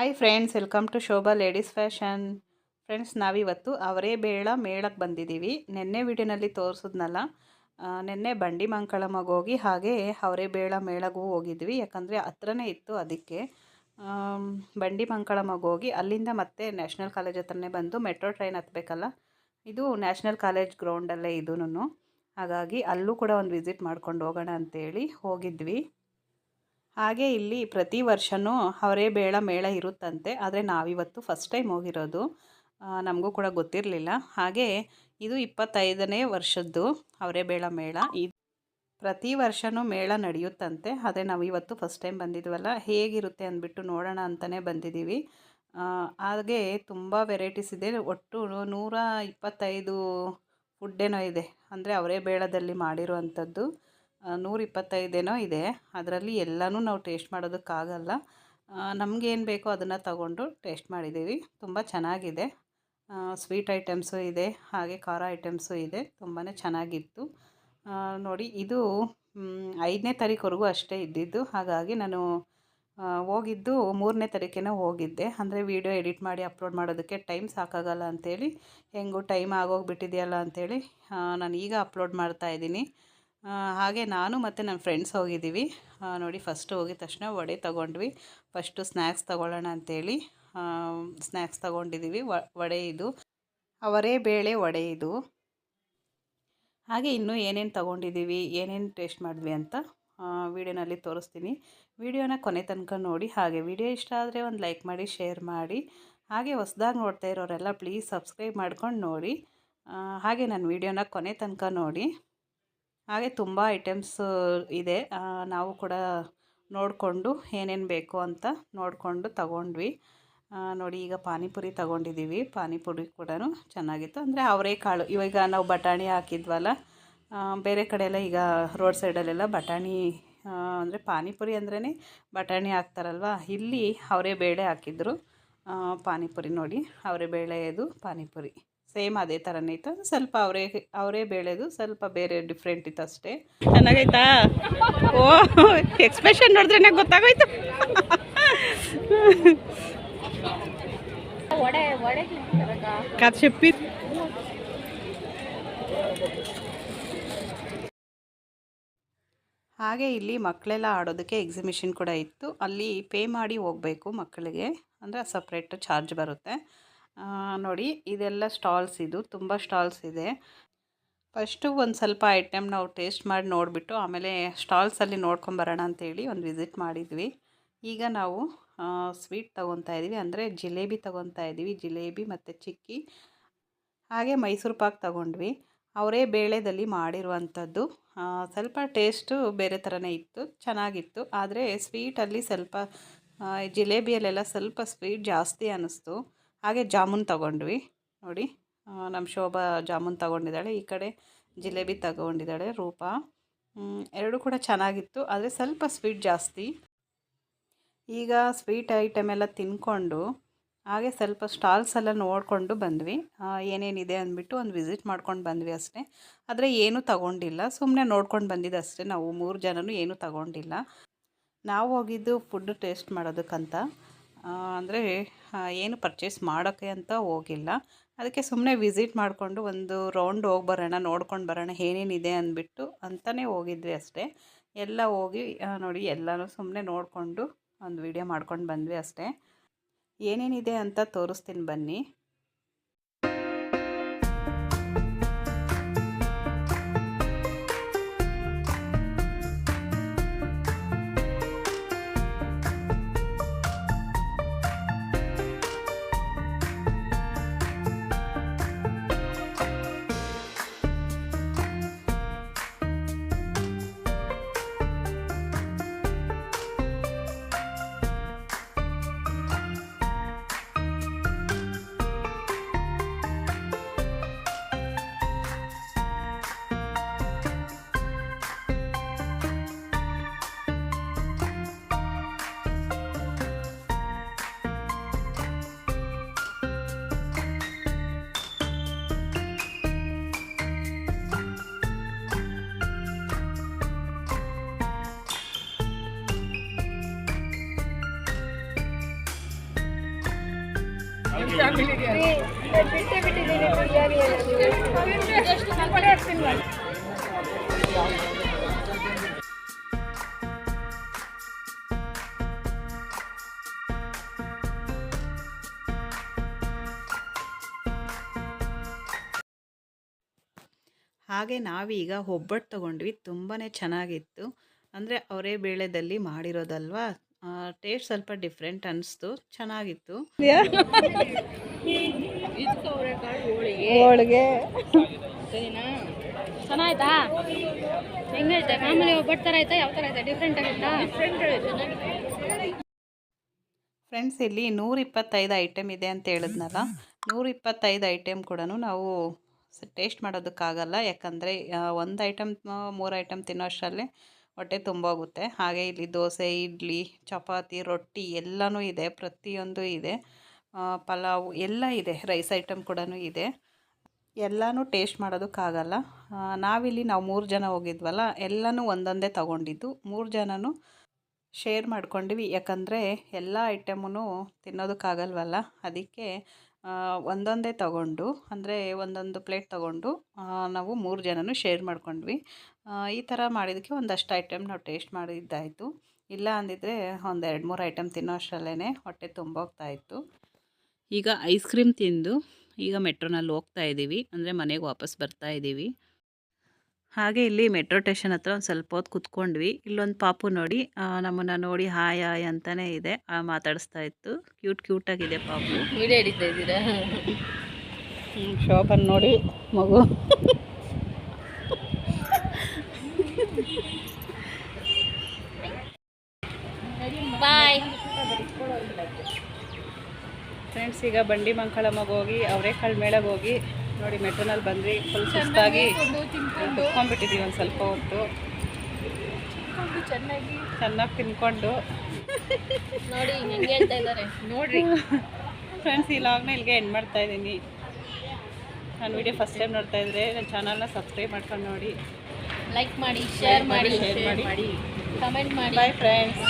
Hi friends welcome to Shobha ladies fashion friends ನಾವಿವತ್ತು ಅವರೇ ಬೇಳ ಮೇಳಕ್ಕೆ ಬಂದಿದ್ದೀವಿ. ನಿನ್ನೆ ವಿಡಿಯೋನಲ್ಲಿ ತೋರಿಸಿದ್ನಲ್ಲ ನಿನ್ನೆ ಬಂಡಿ ಮಂಕಳಮ್ಮಗೆ ಹೋಗಿ ಹಾಗೆ ಅವರೇ ಬೇಳ ಮೇಳಗೂ ಹೋಗಿದ್ವಿ. ಯಾಕಂದರೆ ಹತ್ರನೇ ಇತ್ತು ಅದಕ್ಕೆ. ಬಂಡಿ ಮಂಕಳಮ್ಮಗೆ ಹೋಗಿ ಅಲ್ಲಿಂದ ಮತ್ತೆ ನ್ಯಾಷನಲ್ ಕಾಲೇಜ್ ಹತ್ರನೇ ಬಂದು ಮೆಟ್ರೋ ಟ್ರೈನ್ ಹತ್ತಬೇಕಲ್ಲ ಇದು ನ್ಯಾಷನಲ್ ಕಾಲೇಜ್ ಗ್ರೌಂಡಲ್ಲೇ ಇದೂ ಹಾಗಾಗಿ ಅಲ್ಲೂ ಕೂಡ ಒಂದು ವಿಸಿಟ್ ಮಾಡ್ಕೊಂಡು ಹೋಗೋಣ ಅಂತೇಳಿ ಹೋಗಿದ್ವಿ. ಹಾಗೆ ಇಲ್ಲಿ ಪ್ರತಿ ವರ್ಷವೂ ಅವರೇ ಬೇಳ ಮೇಳ ಇರುತ್ತಂತೆ, ಆದರೆ ನಾವಿವತ್ತು ಫಸ್ಟ್ ಟೈಮ್ ಹೋಗಿರೋದು. ನಮಗೂ ಕೂಡ ಗೊತ್ತಿರಲಿಲ್ಲ. ಹಾಗೆ ಇದು ಇಪ್ಪತ್ತೈದನೇ ವರ್ಷದ್ದು ಅವರೇ ಬೇಳ ಮೇಳ. ಇದು ಪ್ರತಿ ವರ್ಷವೂ ಮೇಳ ನಡೆಯುತ್ತಂತೆ, ಆದರೆ ನಾವು ಇವತ್ತು ಫಸ್ಟ್ ಟೈಮ್ ಬಂದಿದ್ವಲ್ಲ, ಹೇಗಿರುತ್ತೆ ಅಂದ್ಬಿಟ್ಟು ನೋಡೋಣ ಅಂತಲೇ ಬಂದಿದ್ದೀವಿ. ಹಾಗೆ ತುಂಬ ವೆರೈಟೀಸ್ ಇದೆ. ಒಟ್ಟು ನೂರ ಇಪ್ಪತ್ತೈದು ಫುಡ್ಡೇನೋ ಇದೆ, ಅಂದರೆ ಅವರೇ ಬೇಳದಲ್ಲಿ ಮಾಡಿರುವಂಥದ್ದು. ನೂರ ಇಪ್ಪತ್ತೈದೇನೋ ಇದೆ. ಅದರಲ್ಲಿ ಎಲ್ಲನೂ ನಾವು ಟೇಸ್ಟ್ ಮಾಡೋದಕ್ಕಾಗಲ್ಲ. ನಮಗೇನು ಬೇಕೋ ಅದನ್ನು ತಗೊಂಡು ಟೇಸ್ಟ್ ಮಾಡಿದ್ದೀವಿ. ತುಂಬ ಚೆನ್ನಾಗಿದೆ. ಸ್ವೀಟ್ ಐಟಮ್ಸು ಇದೆ. ಹಾಗೆ ಖಾರ ಐಟಮ್ಸು ಇದೆ. ತುಂಬಾ ಚೆನ್ನಾಗಿತ್ತು. ನೋಡಿ ಇದು ಐದನೇ ತಾರೀಕುವರೆಗೂ ಅಷ್ಟೇ ಇದ್ದಿದ್ದು. ಹಾಗಾಗಿ ನಾನು ಹೋಗಿದ್ದು ಮೂರನೇ ತಾರೀಕೇನೋ ಹೋಗಿದ್ದೆ. ಅಂದರೆ ವೀಡಿಯೋ ಎಡಿಟ್ ಮಾಡಿ ಅಪ್ಲೋಡ್ ಮಾಡೋದಕ್ಕೆ ಟೈಮ್ ಸಾಕಾಗಲ್ಲ ಅಂಥೇಳಿ ಹೆಂಗೂ ಟೈಮ್ ಆಗೋಗಿಬಿಟ್ಟಿದೆಯಲ್ಲ ಅಂಥೇಳಿ ನಾನು ಈಗ ಅಪ್ಲೋಡ್ ಮಾಡ್ತಾ ಆ, ಹಾಗೆ ನಾನು ಮತ್ತು ನನ್ನ ಫ್ರೆಂಡ್ಸ್ ಹೋಗಿದ್ದೀವಿ. ನೋಡಿ ಫಸ್ಟು ಹೋಗಿದ ತಕ್ಷಣ ವಡೆ ತೊಗೊಂಡ್ವಿ. ಫಸ್ಟು ಸ್ನ್ಯಾಕ್ಸ್ ತೊಗೊಳ್ಳೋಣ ಅಂಥೇಳಿ ಸ್ನ್ಯಾಕ್ಸ್ ತೊಗೊಂಡಿದ್ದೀವಿ. ವಡೆ ಇದು, ಅವರೇ ಬೇಳೆ ವಡೆ ಇದು. ಹಾಗೆ ಇನ್ನೂ ಏನೇನು ತೊಗೊಂಡಿದ್ದೀವಿ, ಏನೇನು ಟೇಸ್ಟ್ ಮಾಡಿದ್ವಿ ಅಂತ ವಿಡಿಯೋನಲ್ಲಿ ತೋರಿಸ್ತೀನಿ. ವಿಡಿಯೋನ ಕೊನೆ ತನಕ ನೋಡಿ. ಹಾಗೆ ವಿಡಿಯೋ ಇಷ್ಟ ಆದರೆ ಒಂದು ಲೈಕ್ ಮಾಡಿ ಶೇರ್ ಮಾಡಿ. ಹಾಗೆ ಹೊಸ್ದಾಗಿ ನೋಡ್ತಾ ಇರೋರೆಲ್ಲ ಪ್ಲೀಸ್ ಸಬ್ಸ್ಕ್ರೈಬ್ ಮಾಡ್ಕೊಂಡು ನೋಡಿ. ಹಾಗೆ ನನ್ನ ವಿಡಿಯೋನ ಕೊನೆ ತನಕ ನೋಡಿ. ಹಾಗೆ ತುಂಬ ಐಟಮ್ಸ್ ಇದೆ. ನಾವು ಕೂಡ ನೋಡಿಕೊಂಡು ಏನೇನು ಬೇಕು ಅಂತ ನೋಡಿಕೊಂಡು ತಗೊಂಡ್ವಿ. ನೋಡಿ ಈಗ ಪಾನಿಪುರಿ ತಗೊಂಡಿದ್ದೀವಿ ಪಾನಿಪುರಿ ಕೂಡ ಚೆನ್ನಾಗಿತ್ತು. ಅಂದರೆ ಅವರೇಕಾಳು ಇವಾಗ ನಾವು ಬಟಾಣಿ ಹಾಕಿದ್ವಲ್ಲ ಬೇರೆ ಕಡೆ ಎಲ್ಲ ಈಗ ರೋಡ್ ಸೈಡಲ್ಲೆಲ್ಲ ಬಟಾಣಿ ಅಂದರೆ ಪಾನಿಪುರಿ ಅಂದ್ರೇ ಬಟಾಣಿ ಹಾಕ್ತಾರಲ್ವ? ಇಲ್ಲಿ ಅವರೇ ಬೇಳೆ ಹಾಕಿದ್ರು. ಪಾನಿಪುರಿ ನೋಡಿ, ಅವರೇ ಬೇಳೆದು ಪಾನಿಪುರಿ. ಸೇಮ್ ಅದೇ ಥರನೇ ಇತ್ತು. ಸ್ವಲ್ಪ ಅವರೇ ಅವರೇ ಬೆಳೆದು ಸ್ವಲ್ಪ ಬೇರೆ ಡಿಫ್ರೆಂಟ್ ಇತ್ತು ಅಷ್ಟೇ. ಚೆನ್ನಾಗೈತಾ? ಓ ಎಕ್ಸ್ಪ್ರೆಷನ್ ನೋಡಿದ್ರೆ ಗೊತ್ತಾಗೋಯ್ತು. ಹಾಗೆ ಇಲ್ಲಿ ಮಕ್ಕಳೆಲ್ಲ ಆಡೋದಕ್ಕೆ ಎಕ್ಸಿಬಿಷನ್ ಕೂಡ ಇತ್ತು. ಅಲ್ಲಿ ಪೇ ಮಾಡಿ ಹೋಗಬೇಕು ಮಕ್ಕಳಿಗೆ. ಅಂದರೆ ಸಪ್ರೇಟ್ ಚಾರ್ಜ್ ಬರುತ್ತೆ. ನೋಡಿ, ಇದೆಲ್ಲ ಸ್ಟಾಲ್ಸ್ ಇದು, ತುಂಬ ಸ್ಟಾಲ್ಸ್ ಇದೆ. ಫಸ್ಟು ಒಂದು ಸ್ವಲ್ಪ ಐಟಮ್ ನಾವು ಟೇಸ್ಟ್ ಮಾಡಿ ನೋಡಿಬಿಟ್ಟು, ಆಮೇಲೆ ಸ್ಟಾಲ್ಸಲ್ಲಿ ನೋಡ್ಕೊಂಬರೋಣ ಅಂತೇಳಿ ಒಂದು ವಿಸಿಟ್ ಮಾಡಿದ್ವಿ. ಈಗ ನಾವು ಸ್ವೀಟ್ ತೊಗೊತಾ ಇದ್ದೀವಿ ಅಂದರೆ ಜಿಲೇಬಿ ತೊಗೊತಾ ಇದ್ದೀವಿ ಜಿಲೇಬಿ ಮತ್ತು ಚಿಕ್ಕಿ. ಹಾಗೆ ಮೈಸೂರು ಪಾಕ್ ತಗೊಂಡ್ವಿ. ಅವರೇ ಬೇಳೆದಲ್ಲಿ ಮಾಡಿರುವಂಥದ್ದು ಸ್ವಲ್ಪ ಟೇಸ್ಟು ಬೇರೆ ಥರನೇ ಇತ್ತು, ಚೆನ್ನಾಗಿತ್ತು. ಆದರೆ ಸ್ವೀಟಲ್ಲಿ ಸ್ವಲ್ಪ ಜಿಲೇಬಿಯಲ್ಲೆಲ್ಲ ಸ್ವಲ್ಪ ಸ್ವೀಟ್ ಜಾಸ್ತಿ ಅನ್ನಿಸ್ತು ಹಾಗೆ ಜಾಮೂನ್ ತಗೊಂಡ್ವಿ. ನೋಡಿ ನಮ್ಮ ಶೋಭಾ ಜಾಮೂನ್ ತಗೊಂಡಿದ್ದಾಳೆ. ಈ ಕಡೆ ಜಿಲೇಬಿ ತಗೊಂಡಿದ್ದಾಳೆ ರೂಪಾ. ಎರಡು ಕೂಡ ಚೆನ್ನಾಗಿತ್ತು, ಆದರೆ ಸ್ವಲ್ಪ ಸ್ವೀಟ್ ಜಾಸ್ತಿ. ಈಗ ಸ್ವೀಟ್ ಐಟಮ್ ಎಲ್ಲ ತಿನ್ಕೊಂಡು, ಹಾಗೆ ಸ್ವಲ್ಪ ಸ್ಟಾಲ್ಸ್ ಎಲ್ಲ ನೋಡಿಕೊಂಡು ಬಂದ್ವಿ. ಏನೇನಿದೆ ಅಂದ್ಬಿಟ್ಟು ಒಂದು ವಿಸಿಟ್ ಮಾಡ್ಕೊಂಡು ಬಂದ್ವಿ ಅಷ್ಟೇ. ಆದರೆ ಏನೂ ತಗೊಂಡಿಲ್ಲ ಸುಮ್ಮನೆ ನೋಡ್ಕೊಂಡು ಬಂದಿದ್ದು ಅಷ್ಟೇ ನಾವು. ಮೂರು ಜನನೂ ಏನೂ ತಗೊಂಡಿಲ್ಲ. ನಾವು ಹೋಗಿದ್ದು ಫುಡ್ ಟೇಸ್ಟ್ ಮಾಡೋದಕ್ಕಂತ. ಅಂದರೆ ಏನು ಪರ್ಚೇಸ್ ಮಾಡೋಕ್ಕೆ ಅಂತ ಹೋಗಿಲ್ಲ. ಅದಕ್ಕೆ ಸುಮ್ಮನೆ ವಿಸಿಟ್ ಮಾಡಿಕೊಂಡು ಒಂದು ರೌಂಡ್ ಹೋಗಿ ಬರೋಣ, ನೋಡ್ಕೊಂಡು ಬರೋಣ ಏನೇನಿದೆ ಅಂದ್ಬಿಟ್ಟು ಅಂತಲೇ ಹೋಗಿದ್ವಿ ಅಷ್ಟೇ. ಎಲ್ಲ ಹೋಗಿ ನೋಡಿ, ಎಲ್ಲನೂ ಸುಮ್ಮನೆ ನೋಡಿಕೊಂಡು ಒಂದು ವಿಡಿಯೋ ಮಾಡ್ಕೊಂಡು ಬಂದ್ವಿ ಅಷ್ಟೇ. ಏನೇನಿದೆ ಅಂತ ತೋರಿಸ್ತೀನಿ ಬನ್ನಿ. ಹಾಗೆ ನಾವೀಗ ಒಬ್ಬಟ್ಟು ತಗೊಂಡ್ವಿ ತುಂಬಾ ಚೆನ್ನಾಗಿತ್ತು. ಅಂದರೆ ಅವರೇ ಬೇಳೆದಲ್ಲಿ ಮಾಡಿರೋದಲ್ವಾ? ಟೇಸ್ಟ್ ಸ್ವಲ್ಪ ಡಿಫ್ರೆಂಟ್ ಅನಿಸ್ತು ಚೆನ್ನಾಗಿತ್ತು. ಹೋಳಿಗೆ. ಚೆನ್ನಾಯ್ತಾ? ಹೆಂಗೈತೆ ಮಾಮೂಲಿ ಒಬ್ಬಟ್ಟು ಥರ ಐತಾ? ಯಾವ ಥರ ಐತೆ? ಡಿಫ್ರೆಂಟ್ ಫ್ರೆಂಡ್ಸ್ ಇಲ್ಲಿ ನೂರ ಇಪ್ಪತ್ತೈದು ಐಟಮ್ ಇದೆ ಅಂತ ಹೇಳಿದ್ನಲ್ಲ? ನೂರ ಇಪ್ಪತ್ತೈದು ಐಟಮ್ ಕೂಡ ನಾವು ಟೇಸ್ಟ್ ಮಾಡೋದಕ್ಕಾಗಲ್ಲ. ಯಾಕಂದರೆ ಒಂದು ಐಟಮ್ ಮೂರು ಐಟಮ್ ತಿನ್ನೋ ಅಷ್ಟರಲ್ಲೇ ಹೊಟ್ಟೆ ತುಂಬೋಗುತ್ತೆ. ಹಾಗೆ ಇಲ್ಲಿ ದೋಸೆ, ಇಡ್ಲಿ, ಚಪಾತಿ, ರೊಟ್ಟಿ ಎಲ್ಲನೂ ಇದೆ. ಪ್ರತಿಯೊಂದು ಇದೆ. ಪಲಾವ್ ಎಲ್ಲ ಇದೆ. ರೈಸ್ ಐಟಮ್ ಕೂಡ ಇದೆ. ಎಲ್ಲನೂ ಟೇಸ್ಟ್ ಮಾಡೋದಕ್ಕಾಗಲ್ಲ. ನಾವಿಲ್ಲಿ ನಾವು ಮೂರು ಜನ ಹೋಗಿದ್ವಲ್ಲ, ಎಲ್ಲನೂ ಒಂದೊಂದೇ ತಗೊಂಡಿದ್ದು. ಮೂರು ಜನನೂ ಶೇರ್ ಮಾಡ್ಕೊಂಡ್ವಿ. ಯಾಕಂದರೆ ಎಲ್ಲ ಐಟಮೂ ತಿನ್ನೋದಕ್ಕಾಗಲ್ವಲ್ಲ. ಅದಕ್ಕೆ ಒಂದೊಂದೇ ತಗೊಂಡು, ಅಂದರೆ ಒಂದೊಂದು ಪ್ಲೇಟ್ ತಗೊಂಡು ನಾವು ಮೂರು ಜನನೂ ಶೇರ್ ಮಾಡ್ಕೊಂಡ್ವಿ. ಈ ಥರ ಮಾಡಿದ್ದಕ್ಕೆ ಒಂದಷ್ಟು ಐಟಮ್ ನಾವು ಟೇಸ್ಟ್ ಮಾಡಿದ್ದಾಯಿತು. ಇಲ್ಲ ಅಂದಿದ್ರೆ ಒಂದು ಎರಡು ಮೂರು ಐಟಮ್ ತಿನ್ನೋ ಅಷ್ಟರಲ್ಲೇ ಹೊಟ್ಟೆ ತುಂಬೋಗ್ತಾ ಇತ್ತು. ಈಗ ಐಸ್ ಕ್ರೀಮ್ ತಿಂದು ಈಗ ಮೆಟ್ರೋನಲ್ಲಿ ಹೋಗ್ತಾ ಇದ್ದೀವಿ ಅಂದರೆ ಮನೆಗೆ ವಾಪಸ್ ಬರ್ತಾ ಇದ್ದೀವಿ ಹಾಗೆ ಇಲ್ಲಿ ಮೆಟ್ರೋ ಸ್ಟೇಷನ್ ಹತ್ರ ಒಂದು ಸ್ವಲ್ಪ ಹೊತ್ತು ಕುತ್ಕೊಂಡ್ವಿ. ಇಲ್ಲೊಂದು ಪಾಪು ನೋಡಿ ನಮ್ಮನ್ನ ನೋಡಿ ಹಾಯ್ ಹಾಯ್ ಅಂತಾನೆ ಇದೆ. ಮಾತಾಡಿಸ್ತಾ ಇತ್ತು. ಕ್ಯೂಟ್ ಆಗಿದೆ ಪಾಪು. ವಿಡಿಯೋ ಹಿಡಿತಾ ಇದ್ದೀರಾ? ಶೋಭನ್ ನೋಡಿ ಮಗು. ಬಾಯ್ ಫ್ರೆಂಡ್ಸ್ ಈಗ ಬಂಡಿ ಮಂಕಳಮ್ಮಗೆ ಹೋಗಿ ಅವರೇಕಾಳು ಮೇಳಗೆ ಹೋಗಿ. ನೋಡಿ ಮೆಟ್ರೋನಲ್ಲಿ ಬಂದ್ವಿ. ಫುಲ್ ಸುಸ್ತಾಗಿ ಕುತ್ಕೊಂಡ್ಬಿಟ್ಟಿದ್ದೀವಿ ಒಂದು ಸ್ವಲ್ಪ ಹೊತ್ತು. ಚೆನ್ನಾಗಿ ಚೆನ್ನಾಗಿ ತಿನ್ಕೊಂಡು. ನೋಡಿ ಹೆಂಗೆ ಹೇಳ್ತಾ ಇದ್ದಾರೆ. ನೋಡ್ರಿ. ಫ್ರೆಂಡ್ಸ್ ಈ ಲಾಗ್ನ ಇಲ್ಲಿಗೆ ಎಂಡ್ ಮಾಡ್ತಾ ಇದ್ದೀನಿ. ನಾನು ವಿಡಿಯೋ ಫಸ್ಟ್ ಟೈಮ್ ನೋಡ್ತಾ ಇದ್ರೆ ನನ್ನ ಚಾನಲ್ನ ಸಬ್ಸ್ಕ್ರೈಬ್ ಮಾಡ್ಕೊಂಡು ನೋಡಿ. ಲೈಕ್ ಮಾಡಿ ಶೇರ್ ಮಾಡಿ ಶೇರ್ ಮಾಡಿ. ಕಮೆಂಟ್ ಮಾಡಿ. By friends